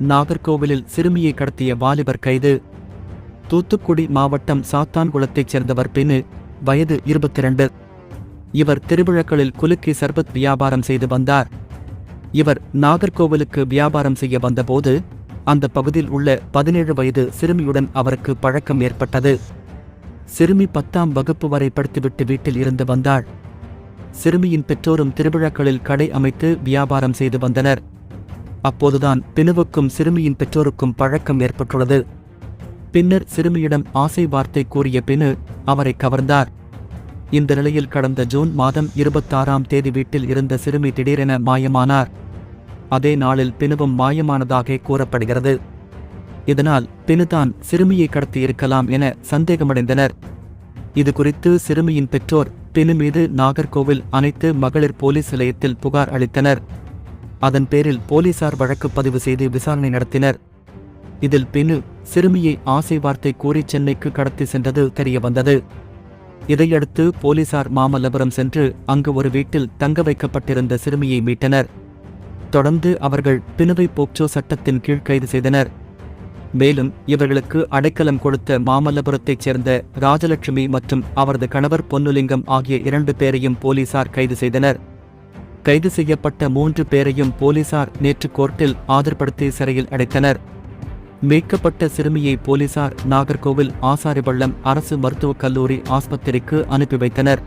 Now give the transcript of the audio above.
நாகர்கோவிலில் சிறுமியை கடத்திய வாலிபர் கைது. தூத்துக்குடி மாவட்டம் சாத்தான்குளத்தைச் சேர்ந்தவர் பின்னு வயது இருபத்தி இரண்டு இவர் திருவிழக்களில் குலுக்கி சர்பத் வியாபாரம் செய்து வந்தார். இவர் நாகர்கோவிலுக்கு வியாபாரம் செய்ய வந்தபோது அந்த பகுதியில் உள்ள பதினேழு வயது சிறுமியுடன் அவருக்கு பழக்கம் ஏற்பட்டது. சிறுமி பத்தாம் வகுப்பு வரை படித்துவிட்டு வீட்டில் இருந்து வந்தாள். சிறுமியின் பெற்றோரும் திருவிழாக்களில் கடை அமைத்து வியாபாரம் செய்து வந்தனர். அப்போதுதான் பினுவுக்கும் சிறுமியின் பெற்றோருக்கும் பழக்கம் ஏற்பட்டுள்ளது. பின்னர் சிறுமியிடம் ஆசை வார்த்தை கூறிய பினு அவரை கவர்ந்தார். இந்த நிலையில் கடந்த ஜூன் மாதம் இருபத்தாறாம் தேதி வீட்டில் இருந்த சிறுமி திடீரென மாயமானார். அதே நாளில் பினுவும் மாயமானதாக கூறப்படுகிறது. இதனால் பினுதான் சிறுமியை கடத்தியிருக்கலாம் என சந்தேகமடைந்தனர். இது குறித்து சிறுமியின் பெற்றோர் பினு மீது நாகர்கோவில் அனைத்து மகளிர் போலீஸ் நிலையத்தில் புகார் அளித்தனர். அதன் பேரில் போலீசார் வழக்கு பதிவு செய்து விசாரணை நடத்தினர். இதில் பினு சிறுமியை ஆசை வார்த்தை கூறி சென்னைக்கு கடத்தி சென்றது தெரியவந்தது. இதையடுத்து போலீசார் மாமல்லபுரம் சென்று அங்கு ஒரு வீட்டில் தங்க வைக்கப்பட்டிருந்த சிறுமியை மீட்டனர். தொடர்ந்து அவர்கள் பினுவை போக்சோ சட்டத்தின் கீழ் கைது செய்தனர். மேலும் இவர்களுக்கு அடைக்கலம் கொடுத்த மாமல்லபுரத்தைச் சேர்ந்த ராஜலட்சுமி மற்றும் அவரது கணவர் பொன்னுலிங்கம் ஆகிய இரண்டு பேரையும் போலீசார் கைது செய்தனர். கைது செய்யப்பட்ட மூன்று பேரையும் போலீசார் நேற்று கோர்ட்டில் ஆஜர்படுத்தி சிறையில் அடைத்தனர். மீட்கப்பட்ட சிறுமியை போலீசார் நாகர்கோவில் ஆசாரிபள்ளம் அரசு மருத்துவக் கல்லூரி ஆஸ்பத்திரிக்கு அனுப்பி வைத்தனர்.